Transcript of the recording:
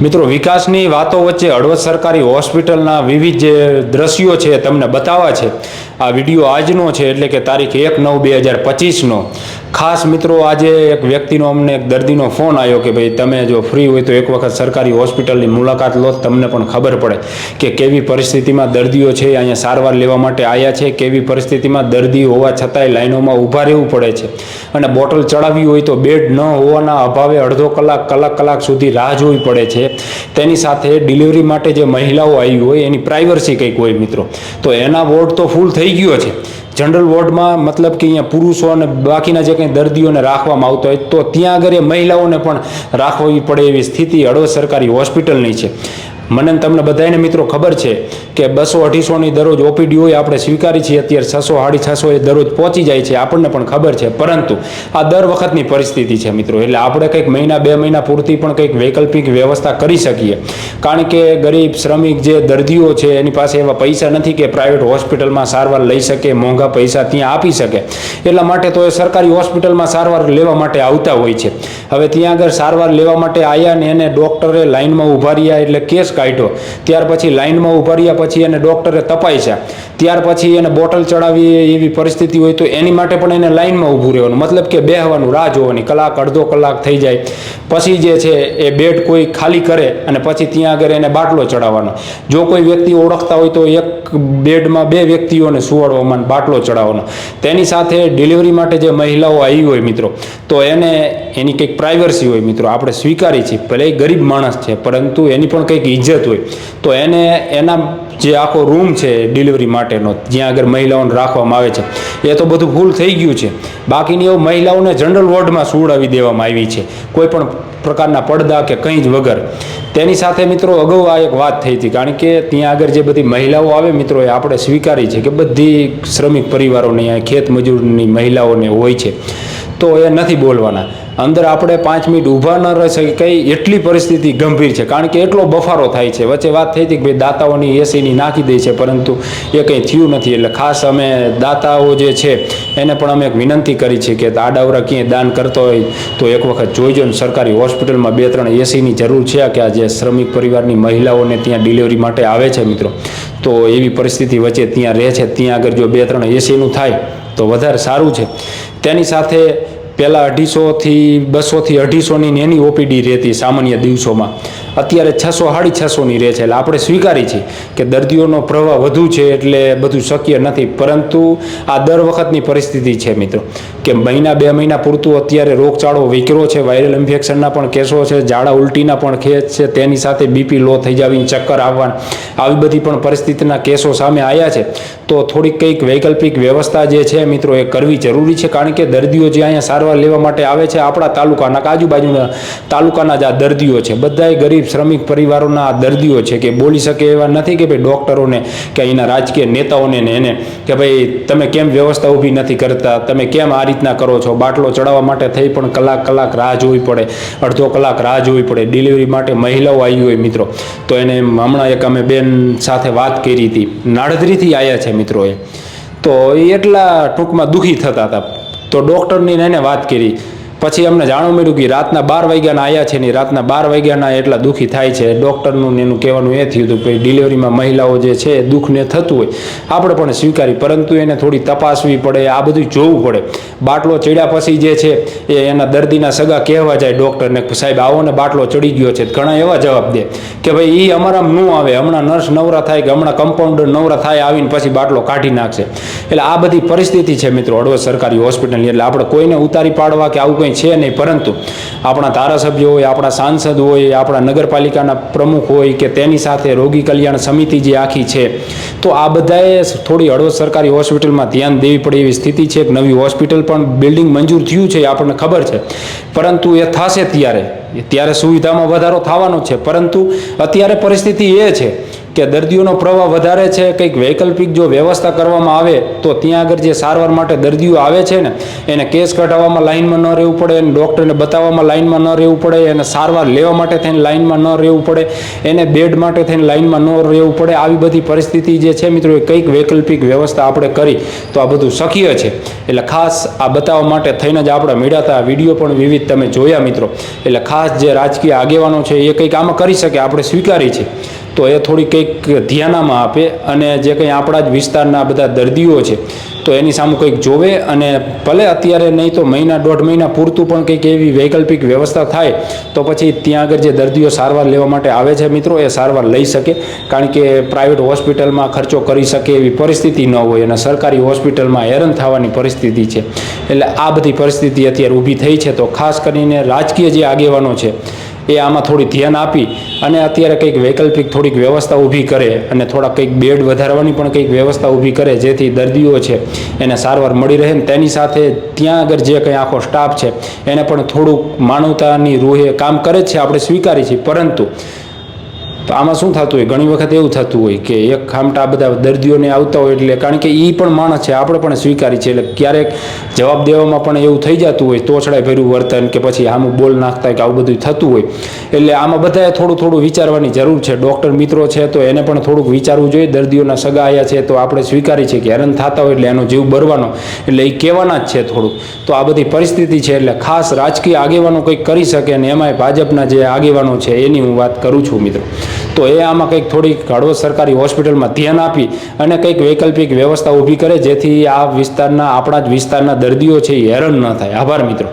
મિત્રો, વિકાસની વાતો વચ્ચે હળવદ સરકારી હોસ્પિટલના વિવિધ જે દ્રશ્યો છે તમને બતાવવા છે. આ વીડિયો આજનો છે, એટલે કે તારીખ એક નવ બે હજાર પચીસનો. ખાસ મિત્રો, આજે એક વ્યક્તિનો અમને એક દર્દીનો ફોન આવ્યો કે ભાઈ, તમે જો ફ્રી હોય તો એક વખત સરકારી હોસ્પિટલની મુલાકાત લો, તમને પણ ખબર પડે કે કેવી પરિસ્થિતિમાં દર્દીઓ છે, અહીંયા સારવાર લેવા માટે આવ્યા છે, કેવી પરિસ્થિતિમાં દર્દી હોવા છતાંય લાઈનોમાં ઊભા રહેવું પડે છે. અને બોટલ ચડાવવી હોય તો બેડ ન હોવાના અભાવે અડધો કલાક કલાક કલાક સુધી રાહ જોવી પડે છે. તેની સાથે ડિલિવરી માટે જે મહિલાઓ આવી હોય, એની પ્રાઇવસી કંઈક હોય મિત્રો. તો એના વોર્ડ તો ફૂલ થઈ ગયો છે. જનરલ વોર્ડમાં મતલબ કે અહીંયા પુરુષો અને બાકીના જે કંઈ દર્દીઓને રાખવામાં આવતો હોય તો ત્યાં આગળ એ મહિલાઓને પણ રાખવી પડે એવી સ્થિતિ હળવદ સરકારી હોસ્પિટલની છે. મને તમને બધાને મિત્રો ખબર છે કે બસો અઢીસોની દરરોજ ઓપીડીઓ આપણે સ્વીકારી છીએ. અત્યારે છસો સાડી છસો એ દરરોજ પહોંચી જાય છે, આપણને પણ ખબર છે. પરંતુ આ દર વખતની પરિસ્થિતિ છે મિત્રો. એટલે આપણે કંઈક મહિના, બે મહિના પૂરતી પણ કંઈક વૈકલ્પિક વ્યવસ્થા કરી શકીએ. કારણ કે ગરીબ શ્રમિક જે દર્દીઓ છે, એની પાસે એવા પૈસા નથી કે પ્રાઇવેટ હોસ્પિટલમાં સારવાર લઈ શકે, મોંઘા પૈસા ત્યાં આપી શકે. એટલા માટે તો એ સરકારી હોસ્પિટલમાં સારવાર લેવા માટે આવતા હોય છે. હવે ત્યાં આગળ સારવાર લેવા માટે આવ્યા ને એને ડૉક્ટરે લાઇનમાં ઊભા રહ્યા, એટલે કેસ કાઢ્યો. ત્યાર પછી લાઇનમાં ઊભા રહ્યા પછી એને ડૉક્ટરે તપાસ્યા. ત્યાર પછી એને બોટલ ચડાવી એવી પરિસ્થિતિ હોય તો એની માટે પણ એને લાઇનમાં ઊભું રહેવાનું. મતલબ કે બેહવાનું, રાહ જોવાની. કલાક, અડધો કલાક થઈ જાય. પછી જે છે એ બેડ કોઈ ખાલી કરે અને પછી ત્યાં આગળ એને બાટલો ચડાવવાનો. જો કોઈ વ્યક્તિ ઓળખતા હોય તો એક બેડમાં બે વ્યક્તિઓને સુવાડવામાં બાટલો ચડાવવાનો. તેની સાથે ડિલિવરી માટે જે મહિલાઓ આવી હોય મિત્રો, તો એને એની કંઈક પ્રાઇવર્સી હોય મિત્રો. આપણે સ્વીકારી છીએ. ભલે ગરીબ માણસ છે, પરંતુ એની પણ કંઈક ઇજ્જત હોય. તો એને એના જે આખો રૂમ છે ડિલિવરી માટેનો, જ્યાં આગળ મહિલાઓને રાખવામાં આવે છે. એ તો બધું ફૂલ થઈ ગયું છે. બાકીની એવું મહિલાઓને જનરલ વોર્ડમાં સુવડાવી દેવામાં આવી છે. કોઈ પણ પ્રકારના પડદા કે કંઈ જ વગર. તેની સાથે મિત્રો અગાઉ આ એક વાત થઈ હતી. કારણ કે ત્યાં આગળ જે બધી મહિલાઓ આવે મિત્રો, એ આપણે સ્વીકારી છે કે બધી શ્રમિક પરિવારોને ખેત મજૂરની મહિલાઓને હોય છે. તો એ નથી બોલવાના. અંદર આપણે પાંચ મિનિટ ઊભા ન રહી શકીએ, કઈ એટલી પરિસ્થિતિ ગંભીર છે. કારણ કે એટલો બફારો થાય છે. વચ્ચે વાત થઈ હતી કે ભાઈ દાતાઓની એસીની નાખી દે છે, પરંતુ એ કંઈ થયું નથી. એટલે ખાસ અમે દાતાઓ જે છે, એને પણ અમે એક વિનંતી કરી છે કે આડાવરા ક્યાંય દાન કરતો હોય, તો એક વખત જોઈજો ને સરકારી હોસ્પિટલમાં બે ત્રણ એસીની જરૂર છે. કે આ જે શ્રમિક પરિવારની મહિલાઓને ત્યાં ડિલિવરી માટે આવે છે મિત્રો. તો એવી પરિસ્થિતિ વચ્ચે ત્યાં રહે છે. ત્યાં આગળ જો બે ત્રણ એસીનું થાય, તો વધારે સારું છે. તેની સાથે પહેલાં અઢીસોથી બસોથી અઢીસોની એની ઓપીડી રહેતી સામાન્ય દિવસોમાં. અત્યારે છસો સાડી છસોની રહે છે. એટલે આપણે સ્વીકારી છીએ કે દર્દીઓનો પ્રવાહ વધુ છે એટલે બધું શક્ય નથી. પરંતુ આ દર વખતની પરિસ્થિતિ છે મિત્રો, કે મહિના, બે મહિના પૂરતું અત્યારે રોગચાળો વિકરો છે વાયરલ ઇન્ફેક્શનના પણ કેસો છે, ઝાડા ઉલટીના પણ કેસ છે, તેની સાથે બીપી લો થઈ જવાની ચક્કર આવવાના. આવી બધી પણ પરિસ્થિતિના કેસો સામે આવ્યા છે. તો થોડીક કંઈક વૈકલ્પિક વ્યવસ્થા જે છે મિત્રો એ કરવી જરૂરી છે. કારણ કે દર્દીઓ જે અહીંયા સારવાર લેવા માટે આવે છે, આપણા તાલુકાના, આજુબાજુના તાલુકાના જ આ દર્દીઓ છે. બધાય ગરીબ શ્રમિક પરિવારોના દર્દીઓ છે કે બોલી શકે એવા નથી કે ભાઈ ડૉક્ટરોને કે અહીંના રાજકીય નેતાઓને ને એને કે ભાઈ તમે કેમ વ્યવસ્થા ઊભી નથી કરતા? તમે કેમ આ રીતના કરો છો? બાટલો ચડાવવા માટે થઈ પણ કલાક કલાક રાહ જોવી પડે. અડધો કલાક રાહ જોવી પડે. ડિલિવરી માટે મહિલાઓ આવી હોય મિત્રો. તો એને હમણાં એક અમે બેન સાથે વાત કરી હતી. નાળદરીથી આવ્યા છે મિત્રો એ. તો એ એટલા ટૂંકમાં દુઃખી થતા હતા. તો ડૉક્ટરની એને વાત કરી. પછી અમને જાણવા મળ્યું કે રાતના બાર વાગ્યાના આવ્યા છે ને રાતના બાર વાગ્યાના એટલા દુઃખી થાય છે. ડૉક્ટરનું એનું કહેવાનું એ થયું હતું કે ડિલિવરીમાં મહિલાઓ જે છે દુઃખને થતું હોય. આપણે પણ સ્વીકારી, પરંતુ એને થોડી તપાસવી પડે, આ બધું જોવું પડે. બાટલો ચડ્યા પછી જે છે એ એના દર્દીના સગા કહેવા જાય ડૉક્ટરને સાહેબ આવો ને બાટલો ચડી ગયો છે. ઘણા એવા જવાબ દે કે ભાઈ એ અમારામાં ન આવે. હમણાં નર્સ નવરા થાય કે હમણાં કમ્પાઉન્ડર નવરા થાય આવીને પછી બાટલો કાઢી નાખશે. એટલે આ બધી પરિસ્થિતિ છે મિત્રો, હળવદ સરકારી હોસ્પિટલની. એટલે આપણે કોઈને ઉતારી પાડવા કે આવું કંઈ છે નહીં. પરંતુ આપણા ધારાસભ્યો હોય, આપણા સાંસદ હોય, આપણા નગરપાલિકાના પ્રમુખ હોય કે તેની સાથે રોગી કલ્યાણ સમિતિ જે આખી છે, તો આ બધાએ થોડી હળવદ સરકારી હોસ્પિટલમાં ધ્યાન દેવી પડે એવી સ્થિતિ છે. એક નવી હોસ્પિટલ પણ બિલ્ડિંગ મંજૂર થયું છે આપણને ખબર છે. પરંતુ એ થશે ત્યારે. ત્યારે સુવિધામાં વધારો થવાનો છે. પરંતુ અત્યારે પરિસ્થિતિ એ છે કે દર્દીઓનો પ્રવાહ વધારે છે, કંઈક વૈકલ્પિક જો વ્યવસ્થા કરવામાં આવે, તો ત્યાં આગળ જે સારવાર માટે દર્દીઓ આવે છે ને, એને કેસ કઢાવવામાં લાઇનમાં ન રહેવું પડે, એને ડૉક્ટરને બતાવવામાં લાઇનમાં ન રહેવું પડે, એને સારવાર લેવા માટે થઈને લાઇનમાં ન રહેવું પડે, એને બેડ માટે થઈને લાઇનમાં ન રહેવું પડે, આવી બધી પરિસ્થિતિ જે છે મિત્રો, એ કંઈક વૈકલ્પિક વ્યવસ્થા આપણે કરી, તો આ બધું શક્ય છે. એટલે ખાસ આ બતાવવા માટે થઈને જ આપણે મેળાતા વીડિયો પણ વિવિધ તમે જોયા મિત્રો. એટલે ખાસ જે રાજકીય આગેવાનો છે, એ કંઈક આમાં કરી શકે, આપણે સ્વીકારી છે. તો એ થોડી કંઈક ધ્યાનામાં આપે અને જે કંઈ આપણા જ વિસ્તારના બધા દર્દીઓ છે, તો એની સામે કંઈક જોવે અને ભલે અત્યારે નહીં તો મહિના, દોઢ મહિના પૂરતું પણ કંઈક એવી વૈકલ્પિક વ્યવસ્થા થાય, તો પછી ત્યાં આગળ જે દર્દીઓ સારવાર લેવા માટે આવે છે મિત્રો, એ સારવાર લઈ શકે. કારણ કે પ્રાઇવેટ હોસ્પિટલમાં ખર્ચો કરી શકે એવી પરિસ્થિતિ ન હોય અને સરકારી હોસ્પિટલમાં હેરાન થવાની પરિસ્થિતિ છે. એટલે આ બધી પરિસ્થિતિ અત્યારે ઊભી થઈ છે. તો ખાસ કરીને રાજકીય જે આગેવાનો છે એ આમાં થોડી ધ્યાન આપી અને અત્યારે કંઈક વૈકલ્પિક થોડીક વ્યવસ્થા ઊભી કરે અને થોડા કંઈક બેડ વધારવાની પણ કંઈક વ્યવસ્થા ઊભી કરે જેથી દર્દીઓ છે એને સારવાર મળી રહે ને તેની સાથે ત્યાં આગળ જે કંઈ આખો સ્ટાફ છે, એને પણ થોડુંક માનવતાની રૂહે કામ કરે છે, આપણે સ્વીકારી છીએ. પરંતુ તો આમાં શું થતું હોય? ઘણી વખત એવું થતું હોય કે એક ખામટા બધા દર્દીઓને આવતા હોય એટલે કારણ કે એ પણ માણસ છે, આપણે પણ સ્વીકારી છે. એટલે ક્યારેક જવાબ દેવામાં પણ એવું થઈ જતું હોય તોછડાય ભર્યું વર્તન કે પછી આમ બોલ નાખતા કે આવું બધું થતું હોય. એટલે આમાં બધાએ થોડું થોડું વિચારવાની જરૂર છે. ડૉક્ટર મિત્રો છે તો એને પણ થોડુંક વિચારવું જોઈએ. દર્દીઓના સગા આવ્યા છે તો આપણે સ્વીકારી છે કે હેરાન થતા હોય એટલે એનો જીવ બરવાનો. એટલે એ કહેવાના જ છે થોડુંક. તો આ બધી પરિસ્થિતિ છે એટલે ખાસ રાજકીય આગેવાનો કંઈક કરી શકે અને એમાંય ભાજપના જે આગેવાનો છે એની હું વાત કરું છું મિત્રો. તો એ આમાં કંઈક થોડીક હળવદ સરકારી હોસ્પિટલમાં ધ્યાન આપી અને કંઈક વૈકલ્પિક વ્યવસ્થા ઊભી કરે જેથી આ વિસ્તારના, આપણા જ વિસ્તારના દર્દીઓ છે એ હેરાન ન થાય. આભાર મિત્રો.